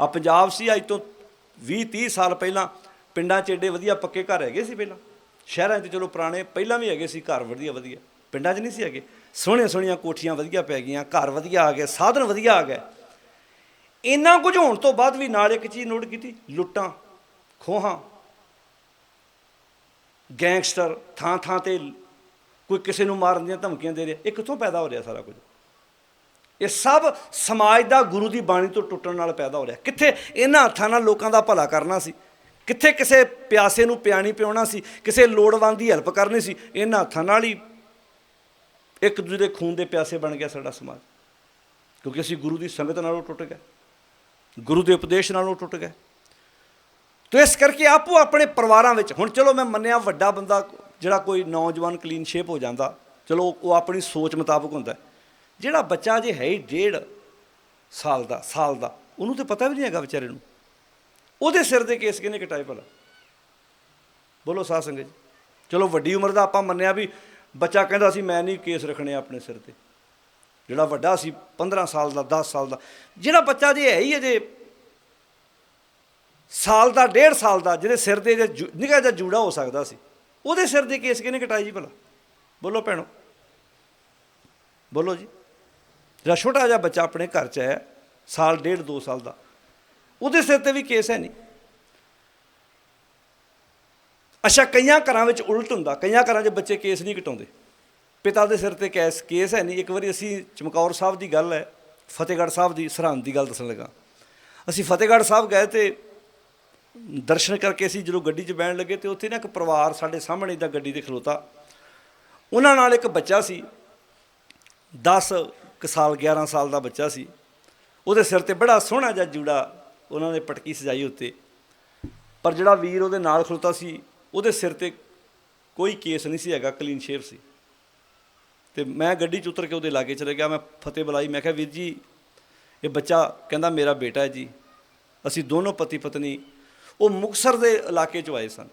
ਆ ਪੰਜਾਬ ਸੀ, ਅੱਜ ਤੋਂ 20 30 ਸਾਲ ਪਹਿਲਾਂ ਪਿੰਡਾਂ 'ਚ ਏਡੇ ਵਧੀਆ ਪੱਕੇ ਘਰ ਹੈਗੇ ਸੀ ਪਹਿਲਾਂ। ਸ਼ਹਿਰਾਂ 'ਚ ਚਲੋ ਪੁਰਾਣੇ, ਪਹਿਲਾਂ ਵੀ ਹੈਗੇ ਸੀ ਘਰ ਵਧੀਆ ਵਧੀਆ। ਪਿੰਡਾਂ 'ਚ ਨਹੀਂ ਸੀ ਹੈਗੇ। ਸੋਹਣੀਆਂ ਸੋਹਣੀਆਂ ਕੋਠੀਆਂ ਵਧੀਆ ਪੈ ਗਈਆਂ, ਘਰ ਵਧੀਆ ਆ ਗਏ ਸਾਧਨ ਵਧੀਆ ਆ ਗਏ ਇੰਨਾ ਕੁਝ ਹੋਣ ਤੋਂ ਬਾਅਦ ਵੀ ਨਾਲ ਇੱਕ ਚੀਜ਼ ਨੋਟ ਕੀਤੀ, ਲੁੱਟਾਂ, ਖੋਹਾਂ। ਗੈਂਗਸਟਰ ਥਾਂ ਥਾਂ ਤੇ ਕੋਈ ਕਿਸੇ ਨੂੰ ਮਾਰਨ ਦੀਆਂ ਧਮਕੀਆਂ ਦੇ ਰਿਹਾ ਇਹ ਕਿੱਥੋਂ ਪੈਦਾ ਹੋ ਰਿਹਾ ਸਾਰਾ ਕੁਝ। ਇਹ ਸਭ ਸਮਾਜ ਦਾ ਗੁਰੂ ਦੀ ਬਾਣੀ ਤੋਂ ਟੁੱਟਣ ਨਾਲ ਪੈਦਾ ਹੋ ਰਿਹਾ। ਕਿੱਥੇ ਇਹਨਾਂ ਹੱਥਾਂ ਨਾਲ ਲੋਕਾਂ ਦਾ ਭਲਾ ਕਰਨਾ ਸੀ? ਕਿੱਥੇ ਕਿਸੇ ਪਿਆਸੇ ਨੂੰ ਪਿਆਣੀ ਪਿਉਣਾ ਸੀ? ਕਿਸੇ ਲੋੜਵੰਦ ਦੀ ਹੈਲਪ ਕਰਨੀ ਸੀ? ਇਹਨਾਂ ਹੱਥਾਂ ਨਾਲ ਹੀ ਇੱਕ ਦੂਜੇ ਦੇ ਖੂਨ ਦੇ ਪਿਆਸੇ ਬਣ ਗਿਆ ਸਾਡਾ ਸਮਾਜ। ਕਿਉਂਕਿ ਅਸੀਂ ਗੁਰੂ ਦੀ ਸੰਗਤ ਨਾਲੋਂ ਟੁੱਟ ਗਏ। ਗੁਰੂ ਦੇ ਉਪਦੇਸ਼ ਨਾਲੋਂ ਟੁੱਟ ਗਏ। ਤੋ ਇਸ ਕਰਕੇ ਆਪੋ ਆਪਣੇ ਪਰਿਵਾਰਾਂ ਵਿੱਚ, ਹੁਣ ਚਲੋ ਮੈਂ ਮੰਨਿਆ ਵੱਡਾ ਬੰਦਾ ਜਿਹੜਾ ਕੋਈ ਨੌਜਵਾਨ ਕਲੀਨ ਸ਼ੇਪ ਹੋ ਜਾਂਦਾ, ਚਲੋ ਉਹ ਆਪਣੀ ਸੋਚ ਮੁਤਾਬਕ ਹੁੰਦਾ। ਹੈ। ਜਿਹੜਾ ਬੱਚਾ ਜੇ ਹੈ ਹੀ ਡੇਢ ਸਾਲ ਦਾ ਸਾਲ ਦਾ, ਉਹਨੂੰ ਤੇ ਪਤਾ ਵੀ ਨਹੀਂ ਹੈਗਾ ਵਿਚਾਰੇ ਨੂੰ। ਉਹਦੇ ਸਿਰ ਦੇ ਕੇਸ ਕਿਹਨੇ ਕਟਾਏ ਭਲਾ? ਬੋਲੋ ਸਾਧ ਸੰਗਤ ਜੀ। ਚਲੋ ਵੱਡੀ ਉਮਰ ਦਾ ਆਪਾਂ ਮੰਨਿਆ ਵੀ ਬੱਚਾ ਕਹਿੰਦਾ ਸੀ, ਮੈਂ ਨਹੀਂ ਕੇਸ ਰੱਖਣੇ ਆਪਣੇ ਸਿਰ ਤੇ। ਜਿਹੜਾ ਵੱਡਾ ਸੀ 15 ਸਾਲ ਦਾ 10 ਸਾਲ ਦਾ। ਜਿਹੜਾ ਬੱਚਾ ਜੇ ਹੈ ਹੀ ਅਜੇ ਸਾਲ ਦਾ, ਡੇਢ ਸਾਲ ਦਾ, ਜਿਹਦੇ ਸਿਰ ਤੇ ਜੇ ਜੂ- ਨਿੱਘਾ ਜਿਹਾ ਜੂੜਾ ਹੋ ਸਕਦਾ ਸੀ, ਉਹਦੇ ਸਿਰ ਦੇ ਕੇਸ ਕਿਹਨੇ ਕਟਾਏ ਜੀ ਭਲਾ? ਬੋਲੋ ਭੈਣੋ। ਬੋਲੋ ਜੀ। ਜਿਹੜਾ ਛੋਟਾ ਜਿਹਾ ਬੱਚਾ ਆਪਣੇ ਘਰ 'ਚ ਹੈ, ਸਾਲ, ਡੇਢ, ਦੋ ਸਾਲ ਦਾ, ਉਹਦੇ ਸਿਰ ਤੇ ਵੀ ਕੇਸ ਹੈ ਨਹੀਂ। ਅੱਛਾ, ਕਈਆਂ ਘਰਾਂ ਵਿੱਚ ਉਲਟ ਹੁੰਦਾ, ਕਈਆਂ ਘਰਾਂ 'ਚ ਬੱਚੇ ਕੇਸ ਨਹੀਂ ਘਟਾਉਂਦੇ ਪਿਤਾ ਦੇ ਸਿਰ ਤੇ ਕੇਸ ਕੇਸ ਹੈ ਨਹੀਂ। ਇੱਕ ਵਾਰੀ ਅਸੀਂ ਚਮਕੌਰ ਸਾਹਿਬ ਦੀ ਗੱਲ ਹੈ, ਫਤਿਹਗੜ੍ਹ ਸਾਹਿਬ ਦੀ, ਸਰਹੰਦ ਦੀ ਗੱਲ ਦੱਸਣ ਲੱਗਾ। ਅਸੀਂ ਫਤਿਹਗੜ੍ਹ ਸਾਹਿਬ ਗਏ ਤੇ ਦਰਸ਼ਨ ਕਰਕੇ ਅਸੀਂ ਜਦੋਂ ਗੱਡੀ 'ਚ ਬਹਿਣ ਲੱਗੇ ਤੇ ਉੱਥੇ ਨਾ ਇੱਕ ਪਰਿਵਾਰ ਸਾਡੇ ਸਾਹਮਣੇ ਦਾ ਗੱਡੀ ਤੇ ਖਲੋਤਾ। ਉਹਨਾਂ ਨਾਲ ਇੱਕ ਬੱਚਾ ਸੀ 10 ਕੁ ਸਾਲ 11 ਸਾਲ ਦਾ ਬੱਚਾ ਸੀ। ਉਹਦੇ ਸਿਰ ਤੇ ਬੜਾ ਸੋਹਣਾ ਜਿਹਾ ਜੂੜਾ ਉਹਨਾਂ ਨੇ ਪਟਕੀ ਸਜਾਈ ਉੱਤੇ। ਪਰ ਜਿਹੜਾ ਵੀਰ ਉਹਦੇ ਨਾਲ ਖਲੋਤਾ ਸੀ, ਉਹਦੇ ਸਿਰ ਤੇ ਕੋਈ ਕੇਸ ਨਹੀਂ ਸੀ ਹੈਗਾ ਕਲੀਨ ਸ਼ੇਵ ਸੀ। ਤੇ ਮੈਂ ਗੱਡੀ 'ਚ ਉਤਰ ਕੇ ਉਹਦੇ ਲਾਗੇ ਚਲੇ ਗਿਆ, ਮੈਂ ਫਤਿਹ ਬੁਲਾਈ, ਮੈਂ ਕਿਹਾ, ਵੀਰ ਜੀ, ਇਹ ਬੱਚਾ ਕਹਿੰਦਾ, ਮੇਰਾ ਬੇਟਾ ਹੈ ਜੀ। ਅਸੀਂ ਦੋਨੋਂ ਪਤੀ ਪਤਨੀ, ਉਹ ਮੁਕਸਰ ਦੇ ਇਲਾਕੇ 'ਚੋਂ ਆਏ ਸਨ।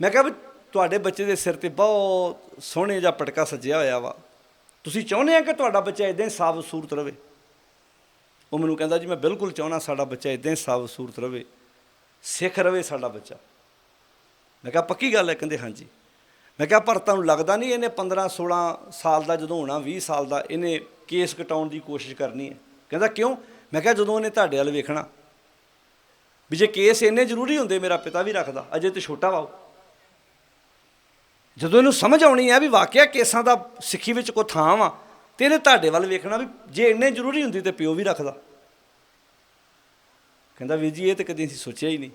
ਮੈਂ ਕਿਹਾ ਵੀ ਤੁਹਾਡੇ ਬੱਚੇ ਦੇ ਸਿਰ ਤੇ ਬਹੁਤ ਸੋਹਣੇ ਜਿਹਾ ਪਟਕਾ ਸੱਜਿਆ ਹੋਇਆ ਵਾ। ਤੁਸੀਂ ਚਾਹੁੰਦੇ ਆ ਕਿ ਤੁਹਾਡਾ ਬੱਚਾ ਇਦਾਂ ਹੀ ਸਾਫ਼ ਸੂਰਤ ਰਵੇ? ਉਹ ਮੈਨੂੰ ਕਹਿੰਦਾ ਜੀ, ਮੈਂ ਬਿਲਕੁਲ ਚਾਹੁੰਦਾ ਸਾਡਾ ਬੱਚਾ ਇਦਾਂ ਹੀ ਸਾਫ਼ ਸੂਰਤ ਰਵੇ, ਸਿੱਖ ਰਵੇ ਸਾਡਾ ਬੱਚਾ। ਮੈਂ ਕਿਹਾ, ਪੱਕੀ ਗੱਲ ਹੈ? ਕਹਿੰਦੇ, ਹਾਂਜੀ। ਮੈਂ ਕਿਹਾ, ਪਰ ਤੁਹਾਨੂੰ ਲੱਗਦਾ ਨਹੀਂ ਇਹਨੇ 15 16 ਸਾਲ ਦਾ ਜਦੋਂ ਹੋਣਾ 20 ਸਾਲ ਦਾ, ਇਹਨੇ ਕੇਸ ਕਟਾਉਣ ਦੀ ਕੋਸ਼ਿਸ਼ ਕਰਨੀ ਹੈ? ਕਹਿੰਦਾ, ਕਿਉਂ? ਮੈਂ ਕਿਹਾ, ਜਦੋਂ ਇਹਨੇ ਤੁਹਾਡੇ ਵੱਲ ਵੇਖਣਾ, ਵੀ ਜੇ ਕੇਸ ਇੰਨੇ ਜ਼ਰੂਰੀ ਹੁੰਦੇ, ਮੇਰਾ ਪਿਤਾ ਵੀ ਰੱਖਦਾ, ਅਜੇ ਤੇ ਛੋਟਾ ਵਾ ਜਦੋਂ ਇਹਨੂੰ ਸਮਝ ਆਉਣੀ ਹੈ ਵੀ ਵਾਕਿਆ ਕੇਸਾਂ ਦਾ ਸਿੱਖੀ ਵਿੱਚ ਕੋ ਥਾਂ ਵਾ, ਤੇ ਇਹਨੇ ਤੁਹਾਡੇ ਵੱਲ ਵੇਖਣਾ ਵੀ ਜੇ ਇੰਨੇ ਜ਼ਰੂਰੀ ਹੁੰਦੀ ਤੇ ਪਿਓ ਵੀ ਰੱਖਦਾ। ਕਹਿੰਦਾ ਵੀਰ ਜੀ, ਇਹ ਤੇ ਕਦੀ ਅਸੀਂ ਸੋਚਿਆ ਹੀ ਨਹੀਂ।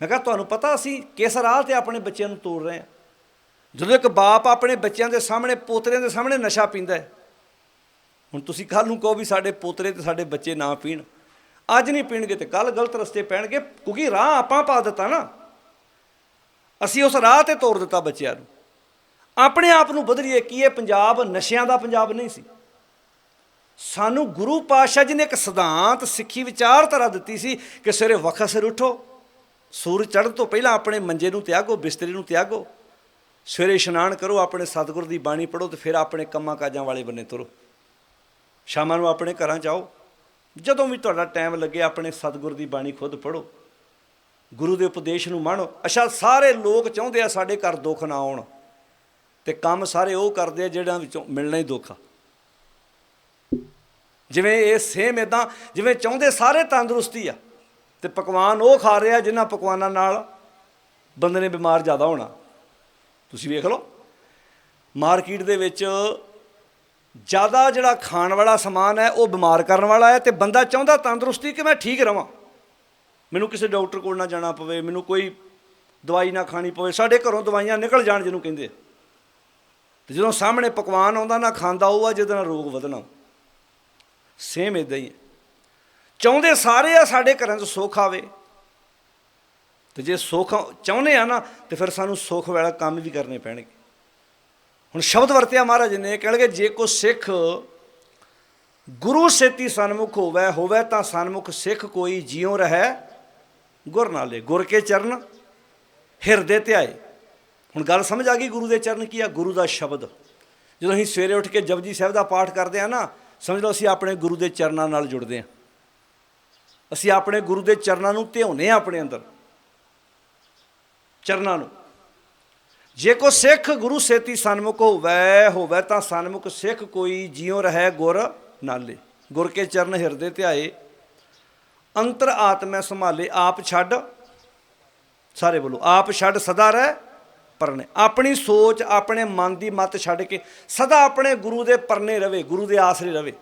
ਮੈਂ ਕਿਹਾ ਤੁਹਾਨੂੰ ਪਤਾ ਅਸੀਂ ਕਿਸ ਰਾਹ ਤੇ ਆਪਣੇ ਬੱਚਿਆਂ ਨੂੰ ਤੋੜ ਰਹੇ ਹਾਂ ਜਦੋਂ ਇੱਕ ਬਾਪ ਆਪਣੇ ਬੱਚਿਆਂ ਦੇ ਸਾਹਮਣੇ, ਪੋਤਰਿਆਂ ਦੇ ਸਾਹਮਣੇ ਨਸ਼ਾ ਪੀਂਦਾ ਹੈ, ਹੁਣ ਤੁਸੀਂ ਕੱਲ ਨੂੰ ਕਹੋ ਵੀ ਸਾਡੇ ਪੋਤਰੇ ਤੇ ਸਾਡੇ ਬੱਚੇ ਨਾ ਪੀਣ। ਅੱਜ ਨਹੀਂ ਪੀਣਗੇ ਤੇ ਕੱਲ ਗਲਤ ਰਸਤੇ ਪੈਣਗੇ, ਕਿਉਂਕਿ ਰਾਹ ਆਪਾਂ ਪਾ ਦਿੱਤਾ ਨਾ। ਅਸੀਂ ਉਸ ਰਾਹ ਤੇ ਤੋਰ ਦਿੱਤਾ ਬੱਚਿਆਂ ਨੂੰ। ਆਪਣੇ ਆਪ ਨੂੰ ਬਦਲੀਏ ਕਿ ਇਹ ਪੰਜਾਬ ਨਸ਼ਿਆਂ ਦਾ ਪੰਜਾਬ ਨਹੀਂ ਸੀ। ਸਾਨੂੰ ਗੁਰੂ ਪਾਤਸ਼ਾਹ ਜੀ ਨੇ ਇੱਕ ਸਿਧਾਂਤ ਸਿੱਖੀ ਵਿਚਾਰਧਾਰਾ ਦਿੱਤੀ ਸੀ ਕਿ ਸਵੇਰੇ ਵਕਤ ਸਿਰ ਉਠੋ, ਸੂਰਜ ਚੜ੍ਹਨ ਤੋਂ ਪਹਿਲਾਂ ਆਪਣੇ ਮੰਜੇ ਨੂੰ ਤਿਆਗੋ, ਬਿਸਤਰੇ ਨੂੰ ਤਿਆਗੋ, ਸਵੇਰੇ ਇਸ਼ਨਾਨ ਕਰੋ, ਆਪਣੇ ਸਤਿਗੁਰ ਦੀ ਬਾਣੀ ਪੜ੍ਹੋ ਤੇ ਫਿਰ ਆਪਣੇ ਕੰਮਾਂ ਕਾਜਾਂ ਵਾਲੇ ਬੰਨੇ ਤੁਰੋ। ਸ਼ਾਮਾਂ ਨੂੰ ਆਪਣੇ ਘਰਾਂ ਚ ਆਓ। ਜਦੋਂ ਵੀ ਤੁਹਾਡਾ ਟਾਈਮ ਲੱਗੇ, ਆਪਣੇ ਸਤਿਗੁਰ ਦੀ ਬਾਣੀ ਖੁਦ ਪੜ੍ਹੋ। ਗੁਰੂ ਦੇ ਉਪਦੇਸ਼ ਨੂੰ ਮੰਨੋ ਅੱਛਾ, ਸਾਰੇ ਲੋਕ ਚਾਹੁੰਦੇ ਆ ਸਾਡੇ ਘਰ ਦੁੱਖ ਨਾ ਆਉਣ। ਤੇ ਕੰਮ ਸਾਰੇ ਉਹ ਕਰਦੇ ਆ ਜਿਹੜਾ ਵਿੱਚੋਂ ਮਿਲਣਾ ਹੀ ਦੁੱਖ ਆ। ਜਿਵੇਂ ਇਹ ਸੇਮ ਇਦਾਂ ਜਿਵੇਂ ਚਾਹੁੰਦੇ ਸਾਰੇ ਤੰਦਰੁਸਤੀ ਆ। ਤੇ ਪਕਵਾਨ ਉਹ ਖਾ ਰਿਹਾ ਜਿਨ੍ਹਾਂ ਪਕਵਾਨਾਂ ਨਾਲ ਬੰਦੇ ਨੇ ਬਿਮਾਰ ਜ਼ਿਆਦਾ ਹੋਣਾ। ਤੁਸੀਂ ਵੇਖ ਲਓ, ਮਾਰਕੀਟ ਦੇ ਵਿੱਚ ਜ਼ਿਆਦਾ ਜਿਹੜਾ ਖਾਣ ਵਾਲਾ ਸਮਾਨ ਹੈ, ਉਹ ਬਿਮਾਰ ਕਰਨ ਵਾਲਾ ਹੈ ਤੇ ਬੰਦਾ ਚਾਹੁੰਦਾ ਤੰਦਰੁਸਤੀ ਕਿ ਮੈਂ ਠੀਕ ਰਵਾਂ। ਮੈਨੂੰ ਕਿਸੇ ਡਾਕਟਰ ਕੋਲ ਨਾ ਜਾਣਾ ਪਵੇ, ਮੈਨੂੰ ਕੋਈ ਦਵਾਈ ਨਾ ਖਾਣੀ ਪਵੇ, ਸਾਡੇ ਘਰੋਂ ਦਵਾਈਆਂ ਨਿਕਲ ਜਾਣ ਜਿਹਨੂੰ ਕਹਿੰਦੇ ਆ। ਤੇ ਜਦੋਂ ਸਾਹਮਣੇ ਪਕਵਾਨ ਆਉਂਦਾ, ਨਾ ਖਾਂਦਾ ਉਹ ਆ, ਜਿਹਦੇ ਨਾਲ ਰੋਗ ਵਧਣਾ। ਸੇਮ ਇਦਾਂ ਹੀ ਹੈ ਚਾਹੁੰਦੇ ਸਾਰੇ ਆ ਸਾਡੇ ਘਰਾਂ 'ਚ ਸੁੱਖ ਆਵੇ। ਤੇ ਜੇ ਸੁੱਖ ਚਾਹੁੰਦੇ ਆ ਨਾ, ਤੇ ਫਿਰ ਸਾਨੂੰ ਸੁੱਖ ਵਾਲਾ ਕੰਮ ਵੀ ਕਰਨੇ ਪੈਣਗੇ। ਹੁਣ ਸ਼ਬਦ ਵਰਤਿਆ ਮਹਾਰਾਜ ਨੇ ਕਹਿਣਗੇ, ਜੇ ਕੋ ਸਿੱਖ ਗੁਰੂ ਸੇਤੀ ਸਨਮੁਖ ਹੋਵੇ ਹੋਵੇ ਤਾਂ ਸਨਮੁਖ ਸਿੱਖ ਕੋਈ ਜਿਉ ਰਹਿ ਗੁਰ ਨਾਲੇ ਗੁਰ ਕੇ ਚਰਨ ਹਿਰਦੇ ਧਿਆਏ ਹੁਣ ਗੱਲ ਸਮਝ ਆ ਗਈ ਗੁਰੂ ਦੇ ਚਰਨ ਕੀ ਆ? ਗੁਰੂ ਦਾ ਸ਼ਬਦ। ਜਦੋਂ ਅਸੀਂ ਸਵੇਰੇ ਉੱਠ ਕੇ ਜਪਜੀ ਸਾਹਿਬ ਦਾ ਪਾਠ ਕਰਦੇ ਆ ਨਾ, ਸਮਝ ਲਓ ਅਸੀਂ ਆਪਣੇ ਗੁਰੂ ਦੇ ਚਰਨਾਂ ਨਾਲ ਜੁੜਦੇ ਆ। ਅਸੀਂ ਆਪਣੇ ਗੁਰੂ ਦੇ ਚਰਨਾਂ ਨੂੰ ਧਿਆਉਨੇ ਆ ਆਪਣੇ ਅੰਦਰ। ਚਰਨਾਂ ਨੂੰ। ਜੇ ਕੋ ਸਿੱਖ ਗੁਰੂ ਸੇਤੀ ਸਨਮੁਖ ਹੋਵੇ ਹੋਵੇ ਤਾਂ ਸਨਮੁਖ ਸਿੱਖ ਕੋਈ ਜਿਉ ਰਹਿ ਗੁਰ ਨਾਲੇ। ਗੁਰ ਕੇ ਚਰਨ ਹਿਰਦੇ ਧਿਆਏ ਅੰਤਰ ਆਤਮੈ ਸੰਭਾਲੇ, ਆਪ ਛੱਡ, ਸਾਰੇ ਬੋਲੋ, ਆਪ ਛੱਡ ਸਦਾ ਰਹਿ ਪਰਨੇ ਆਪਣੀ ਸੋਚ, ਆਪਣੇ ਮਨ ਦੀ ਮਤ ਛੱਡ ਕੇ ਸਦਾ ਆਪਣੇ ਗੁਰੂ ਦੇ ਪਰਨੇ ਰਵੇ, ਗੁਰੂ ਦੇ ਆਸਰੇ ਰਵੇ।